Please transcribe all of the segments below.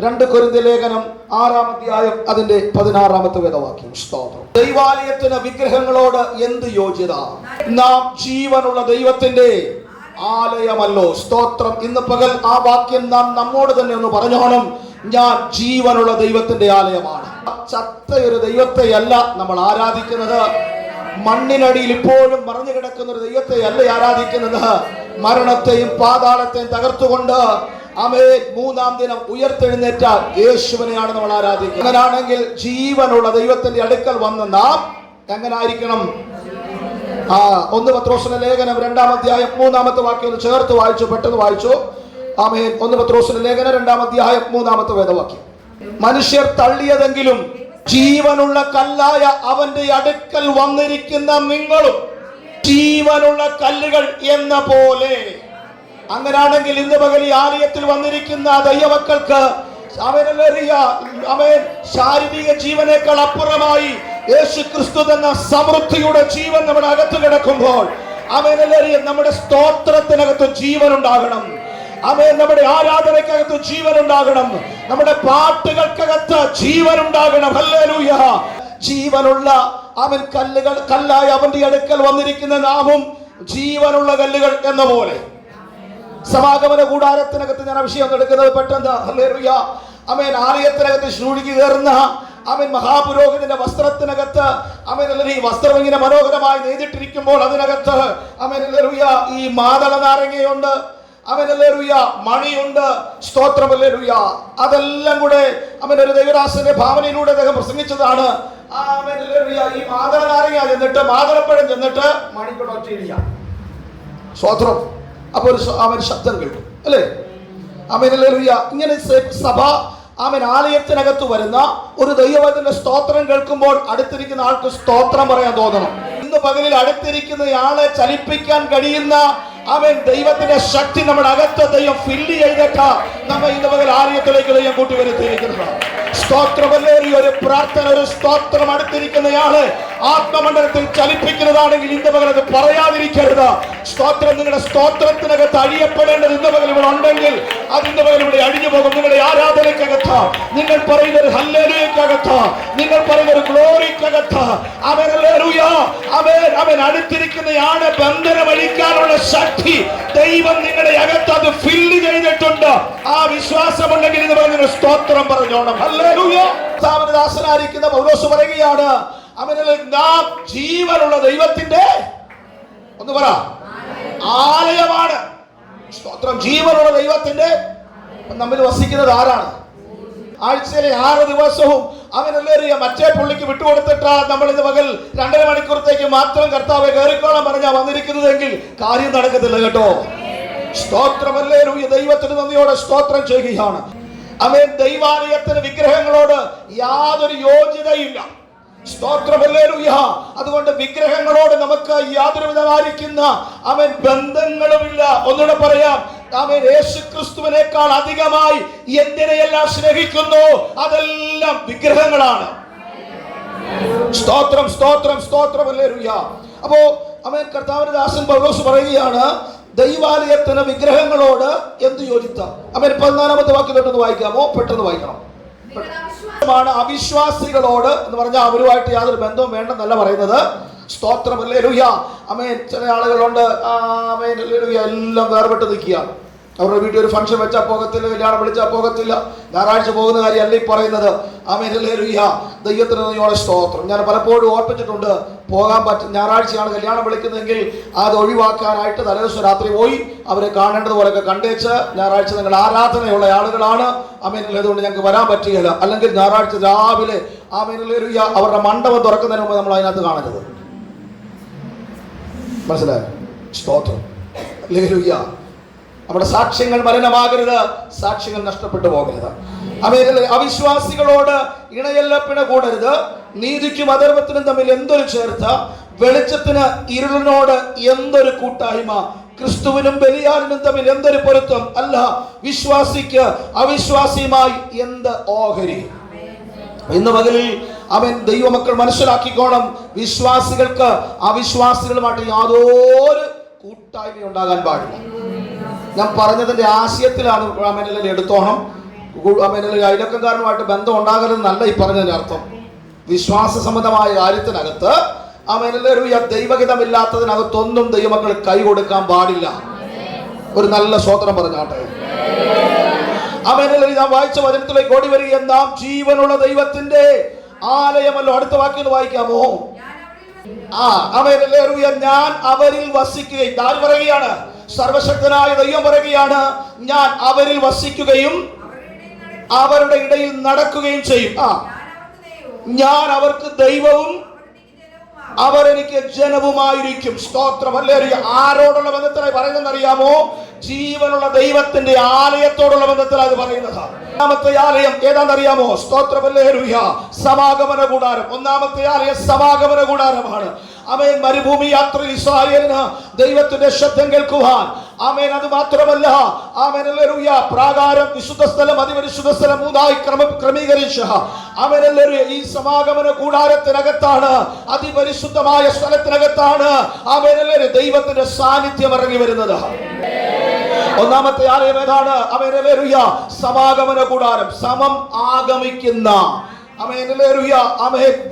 രണ്ട് കൊരിന്തി ലേഖനം ആറാം അധ്യായം അതിന്റെ പതിനാറാമത്തെ വേദവാക്യം. സ്തോത്രം. ദൈവാലയത്തിന് വിഗ്രഹങ്ങളോട് എന്ത് യോഗ്യത നാം ജീവനുള്ള ദൈവത്തിന്റെ ആലയമല്ലോ. സ്തോത്രം. ഇന്ന് പകൽ ആ വാക്യം നാം നമ്മോട് തന്നെ ഒന്ന് പറഞ്ഞോണം. ഞാൻ ജീവനുള്ള ദൈവത്തിന്റെ ആലയമാണ്. ചത്ത ഒരു ദൈവത്തെയല്ല നമ്മൾ ആരാധിക്കുന്നത്. മണ്ണിനടിയിൽ ഇപ്പോഴും മറഞ്ഞു കിടക്കുന്ന ഒരു ദൈവത്തെ അല്ല ആരാധിക്കുന്നത്. മരണത്തെയും പാതാളത്തെയും തകർത്തുകൊണ്ട് അമേ മൂന്നാം ദിനം ഉയർത്തെഴുന്നേറ്റാൽ യേശുവിനെയാണ് നമ്മൾ ആരാധിക്കുന്നത് അങ്ങനാണെങ്കിൽ ജീവനുള്ള ദൈവത്തിന്റെ അടുക്കൽ വന്ന് നാം എങ്ങനെ ആയിരിക്കണം ആ ഒന്ന് പത്രോസിന്റെ ലേഖനം രണ്ടാം അധ്യായം മൂന്നാമത്തെ വാക്യം ചേർത്ത് വായിച്ചു പെട്ടെന്ന് വായിച്ചു. ആമേൻ. ഒന്ന് പത്രോസിന്റെ ലേഖനം രണ്ടാം അധ്യായം മൂന്നാമത്തെ വേദവാക്യം. മനുഷ്യർ തള്ളിയതെങ്കിലും ജീവനുള്ള കല്ലായ അവന്റെ അടുക്കൽ വന്നിരിക്കുന്ന നിങ്ങളും ജീവനുള്ള കല്ലുകൾ എന്ന പോലെ അങ്ങനാണെങ്കിൽ ഇന്ന് പകൽ ഈ ആലയത്തിൽ വന്നിരിക്കുന്ന ദൈവമക്കൾക്ക് അവനറിയ അവൻ ശാരീരിക ജീവനേക്കാൾ അപ്പുറമായി യേശു ക്രിസ്തു തന്ന സമൃദ്ധിയുടെ ജീവൻ നമ്മുടെ അകത്ത് കിടക്കുമ്പോൾ അവനിലേറിയ നമ്മുടെ സ്തോത്രത്തിനകത്ത് ജീവൻ ഉണ്ടാകണം. അവൻ നമ്മുടെ ആരാധനയ്ക്കകത്ത് ജീവൻ ഉണ്ടാകണം. നമ്മുടെ പാട്ടുകൾക്കകത്ത് ജീവൻ ഉണ്ടാകണം. അല്ലേലൂയ ജീവനുള്ള അവൻ കല്ലുകൾ കല്ലായി അവന്റെ അടുക്കൽ വന്നിരിക്കുന്ന നാമും ജീവനുള്ള കല്ലുകൾ എന്ന പോലെ സമാഗമന കൂടാരത്തിനകത്ത് ഞാൻ അഭിഷേകം എടുക്കുന്നത് പെട്ടെന്ന്. ഹല്ലേലൂയ. അമേൻ. ആലയത്തിനകത്ത് ശൂഴിക്ക് കയറുന്ന അവൻ മഹാപുരോഹിതന്റെ വസ്ത്രത്തിനകത്ത് അവൻ ഈ വസ്ത്രം ഇങ്ങനെ മനോഹരമായി നെയ്തിട്ടിരിക്കുമ്പോൾ അതിനകത്ത് അവൻ ഈ മാതള നാരങ്ങയുണ്ട്. അവനല്ലേലുയ മണിയുണ്ട്. സ്തോത്രമല്ലേലുയ അതെല്ലാം കൂടെ അവൻ ഒരു ദൈവദാസന്റെ ഭാവനയിലൂടെ അദ്ദേഹം പ്രസംഗിച്ചതാണ്. ഈ മാതള നാരങ്ങ ചെന്നിട്ട് മാതളപ്പഴം ചെന്നിട്ട് മണിക്കുള്ള സ്തോത്രം. അപ്പൊ ഒരു അവൻ ശബ്ദം കേൾക്കും. അല്ലേ? അവനല്ലേലുയ ഇങ്ങനെ സഭ അവൻ ആലയത്തിനകത്ത് വരുന്ന ഒരു ദൈവത്തിന്റെ സ്തോത്രം കേൾക്കുമ്പോൾ അടുത്തിരിക്കുന്ന ആൾക്ക് സ്തോത്രം പറയാൻ തോന്നണം. ഇന്ന് പകലിൽ അടുത്തിരിക്കുന്ന ആളെ ചലിപ്പിക്കാൻ കഴിയുന്ന അവൻ ദൈവത്തിന്റെ ശക്തി നമ്മുടെ അകത്ത് ദൈവം ഫില്ല് ചെയ്തിട്ട് നമ്മൾ ഇന്ന് പകൽ ആലയത്തിലേക്ക് ദൈവം കൂട്ടി വരുത്തിയിരിക്കുന്നത് സ്തോത്രമല്ലേ ഈ ഒരു പ്രാർത്ഥന ഒരു സ്തോത്രം അടുത്തിരിക്കുന്നയാൾ ആത്മമണ്ഡലത്തിൽ ചലിപ്പിക്കുന്നതാണെങ്കിൽ ഇന്ന് പകൽ അത് പറയാതിരിക്കരുത്. സ്തോത്രം നിങ്ങളുടെ സ്തോത്രത്തിനകത്ത് അഴിയപ്പെടേണ്ടത് ഇന്ന് പകൽ ഇവിടെ ഉണ്ടെങ്കിൽ അത് ഇന്ന് പകൽ ഇവിടെ അഴിഞ്ഞു പോകും. നിങ്ങളുടെ ആരാധനയ്ക്കകത്ത് നിങ്ങൾ പറയുന്ന ഒരു ഹല്ലേലൂയക്കകത്ത് നിങ്ങൾ പറയുന്ന ഒരു ഗ്ലോറിക്കകത്ത് അവൻ അവൻ അവൻ അടുത്തിരിക്കുന്നയാണ് ബന്ധനമഴിക്കാനുള്ള ശക്തി ദൈവം നിങ്ങളുടെ അകത്ത് അത് ഫില്ല് ചെയ്തിട്ടുണ്ട്. ആ വിശ്വാസമുണ്ടെങ്കിൽ ഇന്ന് പറയുന്ന സ്തോത്രം പറഞ്ഞോണം. ഹല്ലേലൂയ. ദാസനായിരിക്കുന്ന പൗലോസ് പറയുകയാണ് അവനിൽ നാം ജീവനുള്ള ദൈവത്തിന്റെ ഒന്ന് പറ. ആലയമാണ്. സ്തോത്രം. ജീവനുള്ള ദൈവത്തിന്റെ. നമ്മിൽ വസിക്കുന്നത് ആരാണ്? ആഴ്ചയിലെ ആറ് ദിവസവും അവനെല്ലേറിയ മറ്റേ പുള്ളിക്ക് വിട്ടുകൊടുത്തിട്ടാ നമ്മൾ ഇന്ന് പകൽ രണ്ടര മണിക്കൂറത്തേക്ക് മാത്രം കർത്താവ് കയറിക്കോളാൻ പറഞ്ഞാ വന്നിരിക്കുന്നതെങ്കിൽ കാര്യം നടക്കത്തില്ല കേട്ടോ. സ്തോത്രമല്ലേ ദൈവത്തിന് നന്ദിയോടെ സ്തോത്രം ചെയ്യുകയാണ്. അവൻ ദൈവാലയത്തിന് വിഗ്രഹങ്ങളോട് യാതൊരു സ്തോത്രമല്ലേലൂയ. അതുകൊണ്ട് വിഗ്രഹങ്ങളോട് നമുക്ക് യാതൊരു വിധമായിരിക്കുന്ന അവൻ ബന്ധങ്ങളുമില്ല. ഒന്നുകൂടെ പറയാം. അവൻ യേശു ക്രിസ്തുവിനേക്കാൾ അധികമായി എന്തിനെയെല്ലാം സ്നേഹിക്കുന്നു? അതെല്ലാം വിഗ്രഹങ്ങളാണ്. സ്തോത്രം സ്തോത്രം സ്തോത്രമല്ലേലൂയ അപ്പോ അവൻ കർത്താവിന്റെ ദാസൻ പറയുകയാണ് ദൈവാലയത്തിന് വിഗ്രഹങ്ങളോട് എന്ത് യോജിത്ത അവൻ പതിനാലാമത്തെ വാക്കി തൊട്ടൊന്ന് വായിക്കാമോ? പെട്ടെന്ന് വായിക്കണം. ാണ് അവിശ്വാസികളോട് എന്ന് പറഞ്ഞാൽ അവരുമായിട്ട് യാതൊരു ബന്ധവും വേണ്ടെന്നല്ല പറയുന്നത്. സ്തോത്രം അല്ലേലൂയ അമേൻ ചില ആളുകളുണ്ട്. അമേൻ എല്ലാം വേർപെട്ട് നിൽക്കുകയാണ് അവരുടെ വീട്ടിൽ ഒരു ഫംഗ്ഷൻ വെച്ചാൽ പോകത്തില്ല കല്യാണം വിളിച്ചാൽ പോകത്തില്ല. ഞായറാഴ്ച പോകുന്ന കാര്യമല്ല ഈ പറയുന്നത്. നന്ദിയോടെ സ്തോത്രം. ഞാൻ പലപ്പോഴും ഓർപ്പിച്ചിട്ടുണ്ട് പോകാൻ പറ്റും ഞായറാഴ്ചയാണ് കല്യാണം വിളിക്കുന്നതെങ്കിൽ അത് ഒഴിവാക്കാനായിട്ട് തലേദിവസം രാത്രി പോയി അവരെ കാണേണ്ടതുപോലെയൊക്കെ കണ്ടേച്ച് ഞായറാഴ്ച നിങ്ങൾ ആരാധനയുള്ള ആളുകളാണ്. അതുകൊണ്ട് ഞങ്ങൾക്ക് വരാൻ പറ്റുകയില്ല. അല്ലെങ്കിൽ ഞായറാഴ്ച രാവിലെ ആമേനിൽ അവരുടെ മണ്ഡപം തുറക്കുന്നതിന് മുമ്പ് നമ്മൾ അതിനകത്ത് കാണരുത്. മനസ്സിലായോ? സ്തോത്രം. നമ്മുടെ സാക്ഷ്യങ്ങൾ മലിനമാകരുത്. സാക്ഷ്യങ്ങൾ നഷ്ടപ്പെട്ടു പോകരുത്. അമേരിക്കയിലെ അവിശ്വാസികളോട് ഇണയല്ല പിണ കൂടരുത്. നീതിക്കും അധർമ്മത്തിനും തമ്മിൽ എന്തൊരു ചേർത്ത? വെളിച്ചത്തിന് ഇരുളിനോട് എന്തൊരു കൂട്ടായ്മ? ക്രിസ്തുവിനും ബലിയാലിനും തമ്മിൽ എന്തൊരു പൊരുത്തം? അല്ല വിശ്വാസിക്ക് അവിശ്വാസിയുമായി എന്ത് ഓഹരി? ഇന്ന് പകലിൽ അവൻ ദൈവമക്കൾ മനസ്സിലാക്കിക്കോണം. വിശ്വാസികൾക്ക് അവിശ്വാസികളുമായിട്ട് യാതൊരു കൂട്ടായ്മ ഉണ്ടാകാൻ പാടില്ല. ഞാൻ പറഞ്ഞതിന്റെ ആശയത്തിലാണ് അവനെല്ലാം എടുത്തോണം. കു- അയലക്കാരനുമായിട്ട് ബന്ധം ഉണ്ടാകരുതെന്നല്ല ഈ പറഞ്ഞതിന്റെ അർത്ഥം. വിശ്വാസ സംബന്ധമായ കാര്യത്തിനകത്ത് അമേനലൊരു ദൈവഹിതമില്ലാത്തതിനകത്തൊന്നും ദൈവമക്കൾ കൈ കൊടുക്കാൻ പാടില്ല. ഒരു നല്ല സ്വോത്രം പറഞ്ഞാട്ടെ. ആമേനല്ലേ ഞാൻ വായിച്ച വചനത്തിലേക്ക് ഓടി വരിക. നാം ജീവനുള്ള ദൈവത്തിന്റെ ആലയമല്ലോ അടുത്ത വാക്യം വായിക്കാമോ? ആ ആമേനല്ലേലൂയ ഞാൻ അവരിൽ വസിക്കുകയും താൻ പറയുകയാണ്? സർവശക്തനായ ദൈവം പറയുകയാണ് ഞാൻ അവരിൽ വസിക്കുകയും അവരുടെ ഇടയിൽ നടക്കുകയും ചെയ്യും. ആ. ഞാൻ അവർക്ക് ദൈവവും അവരെനിക്ക് ജനവുമായിരിക്കും. സ്തോത്രം. അല്ലേ ആരോടുള്ള ബന്ധത്തിലായി പറയുന്നത് അറിയാമോ ജീവനുള്ള ദൈവത്തിന്റെ ആലയത്തോടുള്ള ബന്ധത്തിലാണ് പറയുന്നത്. ഒന്നാമത്തെ ആലയം ഏതാണെന്നറിയാമോ? സ്തോത്രമല്ലേ സമാഗമന കൂടാരം. ഒന്നാമത്തെ ആലയം സമാഗമന കൂടാരമാണ്. അവൻ മരുഭൂമി യാത്ര ഇസ്രായേലിന് ദൈവത്തിന്റെ ശബ്ദം കേൾക്കുവാൻ. ആമേൻ അത് മാത്രമല്ല. ആമേൻ ഹല്ലേലൂയ. പ്രാകാരം വിശുദ്ധ സ്ഥലം അതിപരിശുദ്ധ സ്ഥലം മൂന്നായി ക്രമ ക്രമീകരിച്ച. ഈ സമാഗമന കൂടാരത്തിനകത്താണ് അതിപരിശുദ്ധമായ സ്ഥലത്തിനകത്താണ് ആമേൻ ഹല്ലേലൂയ ദൈവത്തിന്റെ സാന്നിധ്യം ഇറങ്ങി വരുന്നത്. ഒന്നാമത്തെ ആലയം ഏതാണ്? അവൻ ഹല്ലേലൂയ. സമാഗമന കൂടാരം സമം ആഗമിക്കുന്ന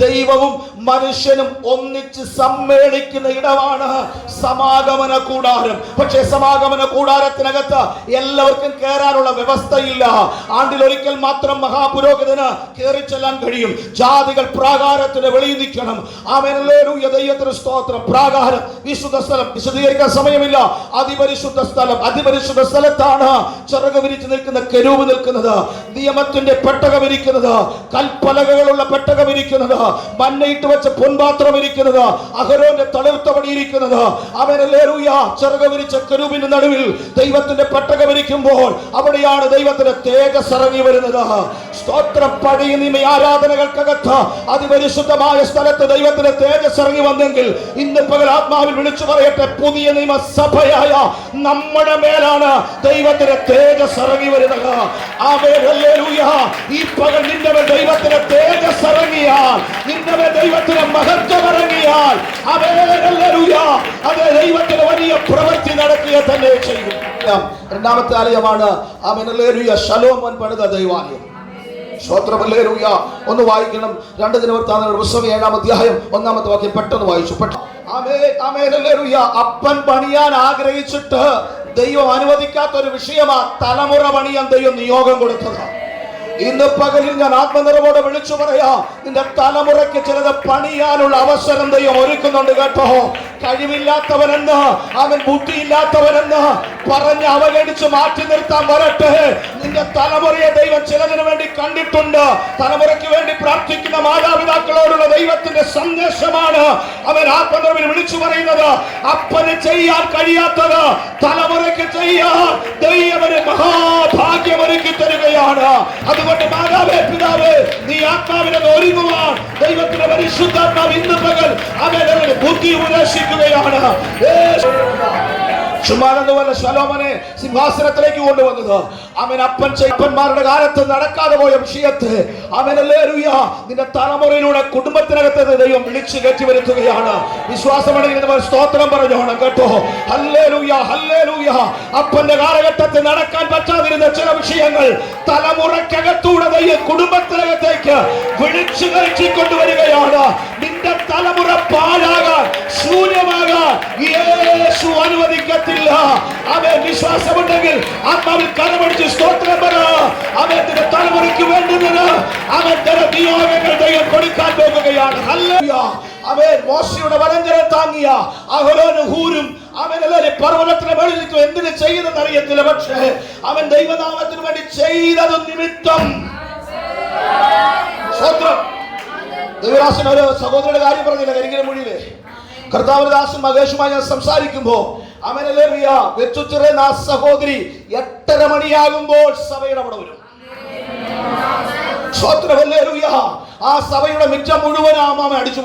ദൈവവും മനുഷ്യനും ഒന്നിച്ച് സമ്മേളിക്കുന്ന ഇടമാണ് സമാഗമന കൂടാരം. പക്ഷേ സമാഗമന കൂടാരത്തിനകത്ത് എല്ലാവർക്കും കയറാനുള്ള വ്യവസ്ഥയില്ല. ആണ്ടിൽ ഒരിക്കൽ മാത്രം മഹാപുരോഹിതന് കയറി ചെല്ലാൻ കഴിയും. ജാതികൾ പ്രാകാരത്തിന് വെളിയിൽ നിൽക്കണം. ആമേനലേറുയ ദൈവത്തിന് സ്തോത്രം. പ്രാകാരം വിശുദ്ധ സ്ഥലം. വിശദീകരിക്കാൻ സമയമില്ല. അതിപരിശുദ്ധ സ്ഥലം. അതിപരിശുദ്ധ സ്ഥലത്താണ് ചിറക് വിരിച്ചു നിൽക്കുന്ന കെരൂവ് നിൽക്കുന്നത്. നിയമത്തിന്റെ പെട്ടകം ഇരിക്കുന്നത്. കൽപ്പലകകളുള്ള പെട്ടകം ഇരിക്കുന്നത്. മഞ്ഞയിട്ട് വെച്ച പൊൻപാത്രം ഇരിക്കുന്നത്. അഹരോന്റെ തളിർത്തവടി ഇരിക്കുന്നത്. അവനല്ലേലൂയ ചെറുക വിരിച്ച കെരൂവിന്റെ നടുവിൽ ദൈവത്തിന്റെ പെട്ടകം ഇരിക്കുമ്പോൾ അവിടെയാണ് ദൈവത്തിന്റെ തേജസ് ഇറങ്ങി വരുന്നത്. സ്തോത്രം പഴയ നിമ ആരാധനകൾക്കകത്ത് അതിപരിശുദ്ധമായ സ്ഥലത്ത് ദൈവത്തിന്റെ തേജസ് ഇറങ്ങി വന്നെങ്കിൽ ഇന്ന് പകൽ ആത്മാവിൽ വിളിച്ചു പറയട്ടെ പുതിയ നിയമസഭയായ നമ്മുടെ മേലാണ് ദൈവത്തിന്റെ തേജസ് ഇറങ്ങി വരുന്നത്. ആ ഈ പകൽ നിന്റെ ദൈവത്തിന്റെ തേജസ് ഇറങ്ങിയാൽ നിന്റെ ദൈവത്തിന് മഹത്വം ഇറങ്ങിയാൽ ആമേൻ ദൈവത്തിന് വലിയ പ്രവൃത്തി നടക്കുക തന്നെ ചെയ്യും. രണ്ടാമത്തെ ആലയമാണ്. അവനല്ലേരുയ ഹല്ലേലൂയ. ശലോമോൻ പണിത ദൈവാലയം. ഒന്ന് വായിക്കണം. രണ്ട് ദിനവൃത്താന്തങ്ങളുടെ പുസ്തകം ഏഴാം അധ്യായം ഒന്നാമത്തെ വാക്യം പെട്ടെന്ന് വായിച്ചു. അപ്പൻ പണിയാൻ ആഗ്രഹിച്ചിട്ട് ദൈവം അനുവദിക്കാത്ത ഒരു വിഷയമാ തലമുറ പണിയാൻ ദൈവം നിയോഗം കൊടുത്തത്. ഇന്ന് പകലിൽ ഞാൻ ആത്മനിറവോടെ വിളിച്ചു പറയാം. നിന്റെ തലമുറയ്ക്ക് ചിലത് പണിയാനുള്ള അവസരം ദൈവം ഒരുക്കുന്നുണ്ട് കേട്ടോ. കഴിവില്ലാത്തവനെന്ന് അവൻ ബുദ്ധിയില്ലാത്തവനെന്ന് പറഞ്ഞ് അവഗണിച്ച് മാറ്റി നിർത്താൻ വരട്ടെ. നിന്റെ തലമുറയെ ദൈവം ചിലതിനു വേണ്ടി കണ്ടിട്ടുണ്ട്. തലമുറയ്ക്ക് വേണ്ടി പ്രാർത്ഥിക്കുന്ന മാതാപിതാക്കളോടുള്ള ദൈവത്തിന്റെ സന്ദേശമാണ് അവൻ ആത്മനിർവിൽ വിളിച്ചു പറയുന്നത്. അപ്പന് ചെയ്യാൻ കഴിയാത്തത് തലമുറയ്ക്ക് ചെയ്യാൻ ദൈവന് മഹാഭാഗ്യം ഒരുക്കി തരികയാണ്. അതുകൊണ്ട് മാതാവേ പിതാവ് നീ ആത്മാവിനെ ഒരുങ്ങുവാൻ ദൈവത്തിന്റെ പരിശുദ്ധാത്മാവ് ഇന്ന് പകൽ അവരുടെ ബുദ്ധി ചുമ്മാതെന്നുമല്ല ശലോമനെ സിംഹാസനത്തിലേക്ക് കൊണ്ടുവന്നത്. അവൻ അപ്പൻ ചെയ്പ്പന്മാരുടെ കാലത്ത് നടക്കാതെ പോയ വിഷയത്ത് അവനല്ലേലൂയ നിന്റെ തലമുറയിലൂടെ കുടുംബത്തിനകത്ത് ദൈവം വിളിച്ചു കയറ്റി വരുത്തുകയാണ്. വിശ്വാസമുണ്ടെങ്കിൽ സ്തോത്രം പറഞ്ഞോണം കേട്ടോ. ഹല്ലേലൂയ ഹല്ലേലൂയ. അപ്പന്റെ കാലഘട്ടത്തിൽ നടക്കാൻ പറ്റാതിരുന്ന ചില വിഷയങ്ങൾ തലമുറക്കകത്തൂടെ ദൈവം കുടുംബത്തിനകത്തേക്ക് വിളിച്ചു കയറ്റി കൊണ്ടുവരികയാണ്. നിന്റെ തലമുറ പാഴാകാൻ ശൂന്യമാകാൻ യേശു അനുവദിക്കത്തില്ല. അവൻ വിശ്വാസമുണ്ടെങ്കിൽ ആത്മാവിൽ കരമടിച്ച് സ്തോത്രം പറ. അവൻ തലമുറയ്ക്ക് വേണ്ടുന്നത് അവൻ തന്റെ നിയോഗങ്ങൾ ദൈവം കൊടുക്കാൻ പോകുകയാണ്. ഹല്ലേലൂയ. അവൻ മോശയുടെ വലങ്കര താങ്ങിയ അഹലോന് ഹൂരും അവൻ എല്ലാവരും പർവതത്തിന് നിൽക്കും എന്തിനു ചെയ്തെന്ന് അറിയത്തില്ല പക്ഷേ അവൻ ദൈവനാമത്തിന് വേണ്ടി ചെയ്തത് നിമിത്തം. സ്തോത്രം ദൈവദാസൻ ഒരു സഹോദരിയുടെ കാര്യം പറഞ്ഞില്ല കരികിലെ മൊഴിയിൽ കർത്താവദാസും മഹേഷുമായി ഞാൻ സംസാരിക്കുമ്പോ അവനല്ലേറിയ വെച്ചുച്ചിറന്ന ആ സഹോദരി എട്ടര മണിയാകുമ്പോൾ സഭയുടെ അവിടെ വരും. ആ സഭയുടെ മിച്ചം മുഴുവൻ ആ മാമ അടിച്ചു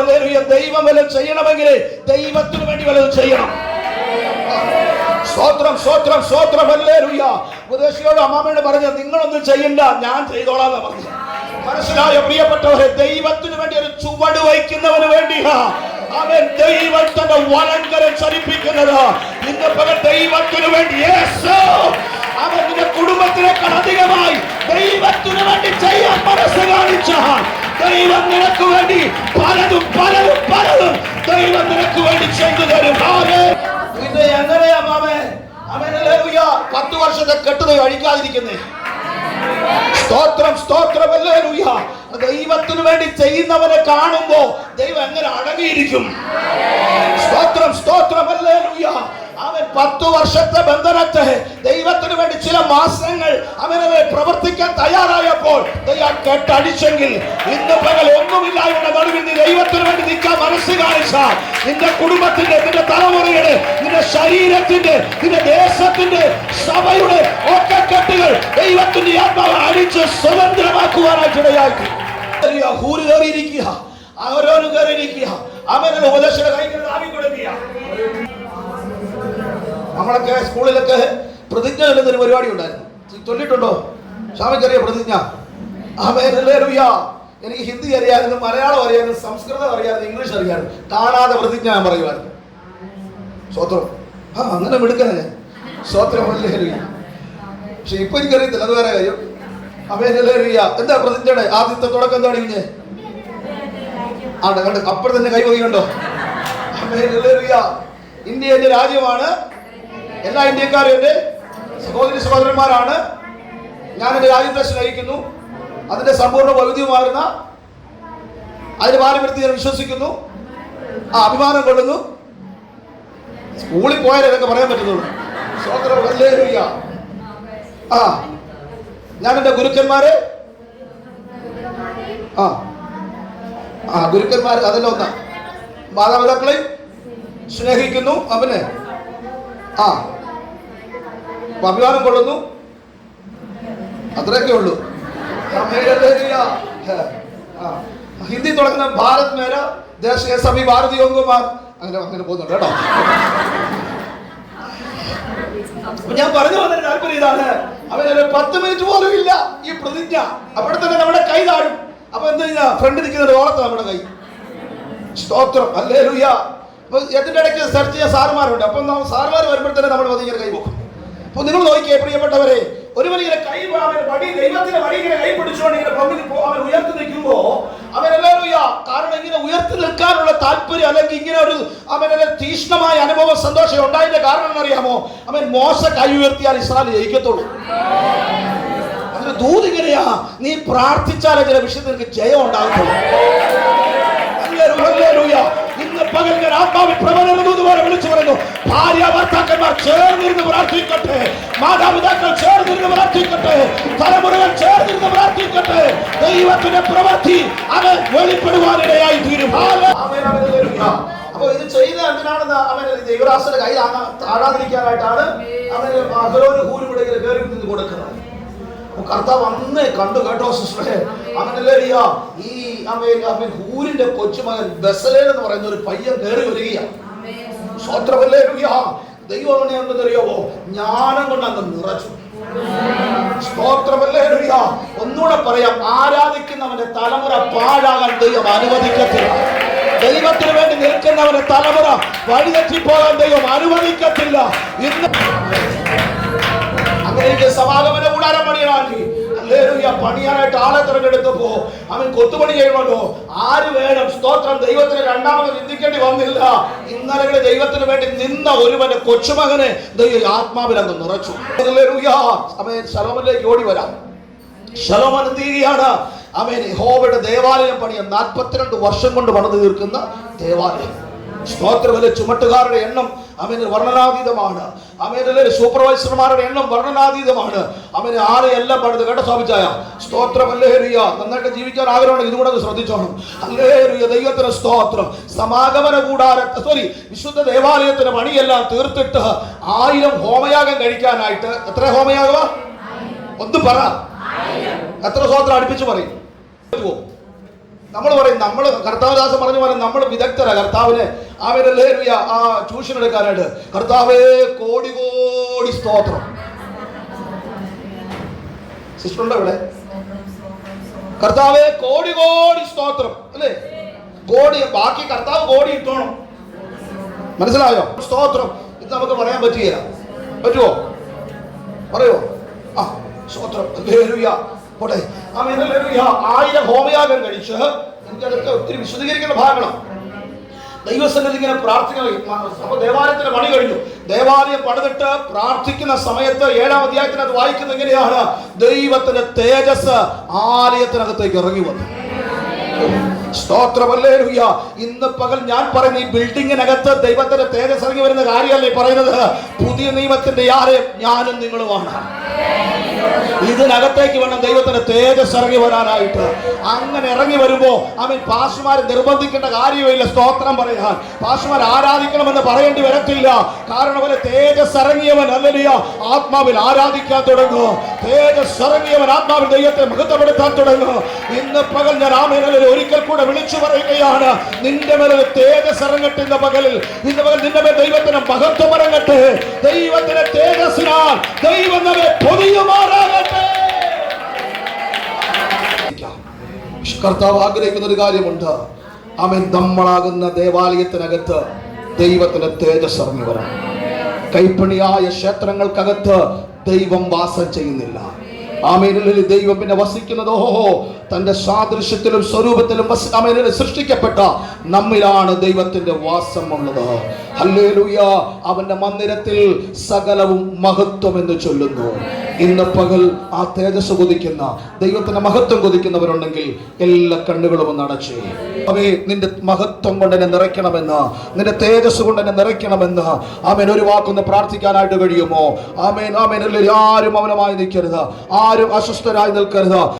hallelujah. ദൈവം വല്ലതും ചെയ്യണമെങ്കിൽ ദൈവത്തിന് വേണ്ടി വല്ലതും ചെയ്യണം. സ്വോത്രം സ്വോത്രം സ്വോത്രം ഹല്ലേലൂയ ഉപദേശിയോട് അമ്മാമയോട് പറഞ്ഞ നിങ്ങളൊന്നും ചെയ്യണ്ട ഞാൻ ചെയ്തോളാന്ന് പറഞ്ഞു മനസ്സിലായ പ്രിയപ്പെട്ടവരെ ദൈവത്തിന് വേണ്ടി ഒരു ചുവട് വയ്ക്കുന്നവന് വേണ്ടിയാ. അവൻ ദൈവത്തിന്റെ വലങ്കരം ചലിപ്പിക്കുന്നത്. ഇന്ന് പകൽ ദൈവത്തിനു വേണ്ടി അവൻ നിന്റെ കുടുംബത്തിനേക്കാൾ അധികമായി ദൈവത്തിന് വേണ്ടി ചെയ്യാൻ മനസ്സ് കാണിച്ച ദൈവം നിനക്ക് വേണ്ടി പലതും പലതും പലതും ദൈവം നിനക്ക് വേണ്ടി ചെയ്തു തരും. ഇത് എങ്ങനെയാ മാമേ? അവനല്ലേലൂയ പത്ത് വർഷത്തെ കെട്ടുത കഴിക്കാതിരിക്കുന്നേ. സ്തോത്രം സ്തോത്രം അല്ലേലൂയ ദൈവത്തിന് വേണ്ടി ചെയ്യുന്നവനെ കാണുമ്പോ ദൈവം എങ്ങനെ അടങ്ങിയിരിക്കും? സ്തോത്രം സ്തോത്രം അല്ലേലൂയ അവൻ പത്തു വർഷത്തെ ബന്ധനത്തെ ദൈവത്തിന് വേണ്ടി ചില മാസങ്ങൾ അവനവരെ പ്രവർത്തിക്കാൻ തയ്യാറായപ്പോൾ ദൈവം കെട്ടടിച്ചെങ്കിൽ ഇന്ന് പകൽ ഒന്നുമില്ലായുടെ നടുവിൽ ദൈവത്തിന് വേണ്ടി നിൽക്കാൻ മനസ്സ് കാണിച്ചാൽ നിന്റെ കുടുംബത്തിന്റെ നിന്റെ തലമുറയുടെ നിന്റെ ശരീരത്തിന്റെ നിന്റെ ദേശത്തിന്റെ സഭയുടെ ഒക്കെ കെട്ടുകൾ ദൈവത്തിന്റെ ആത്മാവ് അടിച്ച് സ്വതന്ത്രമാക്കുവാനായിട്ട് ഇടയാക്കി. ഹൂര് കയറിയിരിക്കുക. ഓരോന്ന് കയറിയിരിക്കുക. അവരുടെ ഉപദേശക കൈകൾ ആവി കൊടുക്കുക നമ്മളൊക്കെ സ്കൂളിലൊക്കെ പ്രതിജ്ഞ ചൊല്ലുന്നൊരു പരിപാടി ഉണ്ടായിരുന്നു ചൊല്ലിട്ടുണ്ടോ? ഷാമിക്കറിയ പ്രതിജ്ഞ? എനിക്ക് ഹിന്ദി അറിയാമായിരുന്നു മലയാളം അറിയാമായിരുന്നു സംസ്കൃതം അറിയാമായിരുന്നു ഇംഗ്ലീഷ് അറിയാമായിരുന്നു കാണാതെ പ്രതിജ്ഞ ഞാൻ പറയുമായിരുന്നു. സ്വത്രം ആ അങ്ങനെ മിടുക്കണ ഞാൻ. സ്വത്രം അല്ലേലൂയ പക്ഷെ ഇപ്പൊ എനിക്കറിയത്തില്ല അത് വേറെ കാര്യം. അമേനല്ലേലൂയ എന്താ പ്രതിജ്ഞയുടെ ആദ്യത്തെ തുടക്കം എന്താണ് ഇങ്ങനെ? ആണ് കണ്ട്. അപ്പോൾ തന്നെ കൈവകയുണ്ടോ അമേനല്ലേലൂയ ഇന്ത്യ എന്റെ രാജ്യമാണ്. എല്ലാ ഇന്ത്യക്കാരും എന്റെ സഹോദരി സഹോദരന്മാരാണ്. ഞാൻ എന്റെ രാജ്യത്തെ സ്നേഹിക്കുന്നു. അതിന്റെ സമ്പൂർണ വൈവിധ്യമാകുന്ന അതിന് പാരമ്പര്യത്തിൽ ഞാൻ വിശ്വസിക്കുന്നു. ആ അഭിമാനം കൊള്ളുന്നു. സ്കൂളിൽ പോയാലേ ഇതൊക്കെ പറയാൻ പറ്റുന്നുള്ളൂ. ആ ഞാൻ എന്റെ ഗുരുക്കന്മാരെ ആ ആ ഗുരുക്കന്മാർ അതെല്ലാം ഒന്നാ മാതാപിതാക്കളെയും സ്നേഹിക്കുന്നു. അവന് ആ. അഭിമാനം കൊള്ളുന്നു? അത്രയൊക്കെ ഉള്ളൂ. ഹിന്ദി തുടങ്ങുന്ന ഭാരത് മേര ദേശീയ സഭി ഭാരതീയോങ്കുമാർ അങ്ങനെ അങ്ങനെ പോകുന്നുണ്ട് കേട്ടോ. ഞാൻ പറഞ്ഞു വന്നതിന് താല്പര്യം ഇതാണ്. അവനൊരു പത്ത് മിനിറ്റ് പോലും ഇല്ല ഈ പ്രതിജ്ഞ. അപ്പോൾ തന്നെ നമ്മുടെ കൈ താഴും. അപ്പൊ എന്താ ഫ്രണ്ട് നിൽക്കുന്ന ഓളത്ത് നമ്മുടെ കൈ. സ്തോത്രം. അല്ലേ ലുയ്യ ഇതിന്റെ ഇടയ്ക്ക് സെർച്ച് ചെയ്യാൻ സാറുമാരുണ്ട്. അപ്പം സാറുമാർ വരുമ്പോഴത്തേനെ നമ്മൾ ഇങ്ങനെ കൈ പോകും അപ്പൊ നിങ്ങൾ നോക്കിയേ പ്രിയപ്പെട്ടവരെ ഒരു വലിയ കൈ വടി ദൈവത്തിന്റെ വടി ഇങ്ങനെ കൈ പിടിച്ചുകൊണ്ട് ഇങ്ങനെ അവൻ ഉയർത്തി നിൽക്കുമ്പോ അവൻ എല്ലാവരും കാരണം ഇങ്ങനെ ഉയർത്തി നിൽക്കാനുള്ള താല്പര്യം അല്ലെങ്കിൽ ഇങ്ങനെ ഒരു അവനെ തീഷ്ണമായ അനുഭവം സന്തോഷം ഉണ്ടായതിന്റെ കാരണം എന്നറിയാമോ? അവൻ മോശ കൈ ഉയർത്തിയാൽ ഇസ്രായേൽ ജയിക്കത്തുള്ളൂ. അതിന് ദൂത് ഇങ്ങനെയാ നീ പ്രാർത്ഥിച്ചാലേ ചില വിഷയത്തിൽ ജയം ഉണ്ടാകത്തുള്ളൂ. ഇന്ന് പകൽ ആത്മാവിൽ പ്രബലരുന്നത് പോലെ വിളിച്ചു പറയുന്നു. ഭാര്യ ഭർത്താക്കന്മാർ ചേർന്നിരുന്ന് പ്രാർത്ഥിക്കട്ടെ. മാതാപിതാക്കൾ ചേർന്നിരുന്ന് പ്രാർത്ഥിക്കട്ടെ. തലമുറകൾ ചേർന്നിരുന്ന് പ്രാർത്ഥിക്കട്ടെ. ദൈവത്തിന്റെ പ്രവൃത്തി അത് വെളിപ്പെടുവാനിടയായി തീരും. അപ്പൊ ഇത് ചെയ്ത എന്തിനാണെന്ന് അവൻ ദൈവദാസന്റെ കയ്യിൽ താഴാതിരിക്കാനായിട്ടാണ് അവന് അഹരോന് കൂരുകൂടെ കയറി കൊടുക്കുന്നത്. കർത്താവ് അന്നേ കണ്ടു കേട്ടോ സിസ്റ്ററെ അങ്ങനല്ലേ ഈ അമേരിക്ക അവൻ ഹൂരിന്റെ കൊച്ചുമകൻ ബസലേൻ എന്ന് പറയുന്ന ഒരു പയ്യൻ കയറി വരികയാണ് ദൈവം അങ്ങനെ എന്തെന്നറിയാവോ ജ്ഞാനം കൊണ്ട് അങ്ങ് നിറച്ചു. സ്തോത്രമല്ലേ ഒന്നുകൂടെ പറയാം. ആരാധിക്കുന്നവന്റെ തലമുറ പാഴാകാൻ ദൈവം അനുവദിക്കത്തില്ല. ദൈവത്തിന് വേണ്ടി നിൽക്കുന്നവന്റെ തലമുറ വഴിതെറ്റിപ്പോകാൻ ദൈവം അനുവദിക്കത്തില്ല. ഇന്ന് അങ്ങനെ സമാഗമന പണിയാനായിട്ട് ആളെ തിരഞ്ഞെടുത്തപ്പോ അവൻ കൊത്തുപണി ചെയ്യണമല്ലോ ആര് വേണം? സ്തോത്രം ദൈവത്തിന് രണ്ടാമത് ചിന്തിക്കേണ്ടി വന്നില്ല. ഇന്നലെ ദൈവത്തിന് വേണ്ടി നിന്ന ഒരുവന്റെ കൊച്ചുമകനെ ദൈവം ആത്മാവിൽ അങ്ങ് നിറച്ചു. അവൻ ഓടി വരാം. ശലോമൻ എന്ത് അവൻ ഹോബയുടെ ദേവാലയം പണിയ നാൽപ്പത്തിരണ്ട് വർഷം കൊണ്ട് പണിത് തീർക്കുന്ന ദേവാലയം. സ്തോത്രത്തിലെ ചുമട്ടുകാരുടെ എണ്ണം അവന് വർണനാതീതമാണ്. അവനിലെ സൂപ്പർവൈസർമാരുടെ എണ്ണം വർണനാതീതമാണ്. അവന് എല്ലാം പാടുന്നത്? കേട്ടോ സ്തോത്രമല്ലേ അല്ലേറിയ നന്നായിട്ട് ജീവിക്കാൻ ആഗ്രഹമാണ് ഇതുകൂടെ ശ്രദ്ധിച്ചോണം. അല്ലേറിയ ദൈവത്തിന് സ്തോത്രം. സമാഗമന കൂടാര സോറി വിശുദ്ധ ദേവാലയത്തിന് പണിയെല്ലാം തീർത്തിട്ട് ആയിരം ഹോമയാഗം കഴിക്കാനായിട്ട് എത്ര ഹോമയാഗമാ? ഒന്ന് പറ. എത്ര സ്തോത്രം അടുപ്പിച്ച് പറയും? നമ്മൾ പറയും നമ്മൾ കർത്താവദാസം പറഞ്ഞു പോലെ നമ്മൾ വിദഗ്ധരാ. കർത്താവിനെ അവരല്ലേ ആ ട്യൂഷൻ എടുക്കാനായിട്ട്. കർത്താവേ കോടി കോടി സ്തോത്രം. സിസ്റ്റർ ഉണ്ടോ ഇവിടെ? കർത്താവേ കോടി കോടി സ്തോത്രം അല്ലേ? കോടി ബാക്കി കർത്താവ് കോടി ഇട്ടോണം. മനസ്സിലായോ? സ്തോത്രം. ഇത് നമുക്ക് പറയാൻ പറ്റുകയില്ല. പറ്റുമോ പറയോ? ആ സ്തോത്രം. പോട്ടെ. ഹല്ലേലൂയ ആയിരം ഹോമയാഗം കഴിച്ച് എനിക്കതൊക്കെ ഒത്തിരി വിശദീകരിക്കുന്ന ഭാഗമാണ് ദൈവസന്നിധി ഇങ്ങനെ പ്രാർത്ഥിക്കണം ദേവാലയത്തിന്റെ പണി കഴിഞ്ഞു. ദേവാലയം പണിതിട്ട് പ്രാർത്ഥിക്കുന്ന സമയത്ത് ഏഴാം അധ്യായത്തിന് അത് വായിക്കുന്നത് എങ്ങനെയാണ്? ദൈവത്തിന്റെ തേജസ് ആലയത്തിനകത്തേക്ക് ഇറങ്ങി വന്നു. സ്തോത്രമല്ലേലൂയ. ഇന്ന് പകൽ ഞാൻ പറയുന്ന ഈ ബിൽഡിങ്ങിനകത്ത് ദൈവത്തിന്റെ തേജസ് ഇറങ്ങി വരുന്ന കാര്യമല്ലേ പറയുന്നത്? പുതിയ നിയമത്തിന്റെ ആരെയും ഞാനും നിങ്ങളുമാണ്. ഇതിനകത്തേക്ക് വേണം ദൈവത്തിന്റെ തേജസ് ഇറങ്ങി വരാനായിട്ട്. അങ്ങനെ ഇറങ്ങി വരുമ്പോ അവൻ പാഷുമാരെ നിർബന്ധിക്കേണ്ട കാര്യമില്ല സ്തോത്രം പറയാൻ. പാഷുമാർ ആരാധിക്കണമെന്ന് പറയേണ്ടി വരത്തില്ല. കാരണം അവന് തേജസ് ഇറങ്ങിയവൻ അല്ലലിയ ആത്മാവിൽ ആരാധിക്കാൻ തുടങ്ങും. തേജസ് ഇറങ്ങിയവൻ ആത്മാവിൽ ദൈവത്തെ മഹത്വപ്പെടുത്താൻ തുടങ്ങും. ഇന്ന് പകൽ ഞാൻ ആമേനലിൽ ഒരിക്കൽ കൂടെ വിളിച്ചു പറയുകയാണ് നിന്റെ മേലെ തേജസ് ഇറങ്ങട്ടെ ഇന്ന് പകലിൽ. ഇന്ന് പകൽ നിന്റെ മേൽ ദൈവത്തിന് മഹത്വം ഇറങ്ങട്ടെ. ദൈവത്തിന്റെ തേജസ്സിനാൽ ദൈവം നമ്മെ പൊതിയുമാറാകട്ടെ. കർത്താവ് ആഗ്രഹിക്കുന്ന ഒരു കാര്യമുണ്ട്. അവൻ നമ്മളാകുന്ന ദേവാലയത്തിനകത്ത് ദൈവത്തിന്റെ തേജസ് ഇറങ്ങി വരാം. കൈപ്പണിയായ ക്ഷേത്രങ്ങൾക്കകത്ത് ദൈവം വാസം ചെയ്യുന്നില്ല. ആമേനിൽ ദൈവം പിന്നെ വസിക്കുന്നത് ഓഹോ തന്റെ സാദൃശ്യത്തിലും സ്വരൂപത്തിലും സൃഷ്ടിക്കപ്പെട്ട നമ്മിലാണ് ദൈവത്തിന്റെ വാസം ഉള്ളത് ഹല്ലേലൂയ. അവന്റെ മന്ദിരത്തിൽ സകലവും മഹത്വം എന്ന് ചൊല്ലുന്നു. ഇന്ന് പകൽ ആ തേജസ് കൊതിക്കുന്ന ദൈവത്തിന്റെ മഹത്വം കൊതിക്കുന്നവരുണ്ടെങ്കിൽ എല്ലാ കണ്ണുകളും ഒന്ന് അടച്ചു. അവേ നിന്റെ മഹത്വം കൊണ്ട് എന്നെ നിറയ്ക്കണമെന്ന് നിന്റെ തേജസ് കൊണ്ട് എന്നെ നിറയ്ക്കണമെന്ന് ആമേൻ ഒരു വാക്കൊന്ന് പ്രാർത്ഥിക്കാനായിട്ട് കഴിയുമോ? ആമേൻ ആമേൻ. ആരും അവനമായി നിൽക്കരുത്. ആരും അസ്വസ്ഥരായി നിൽക്കരുത്.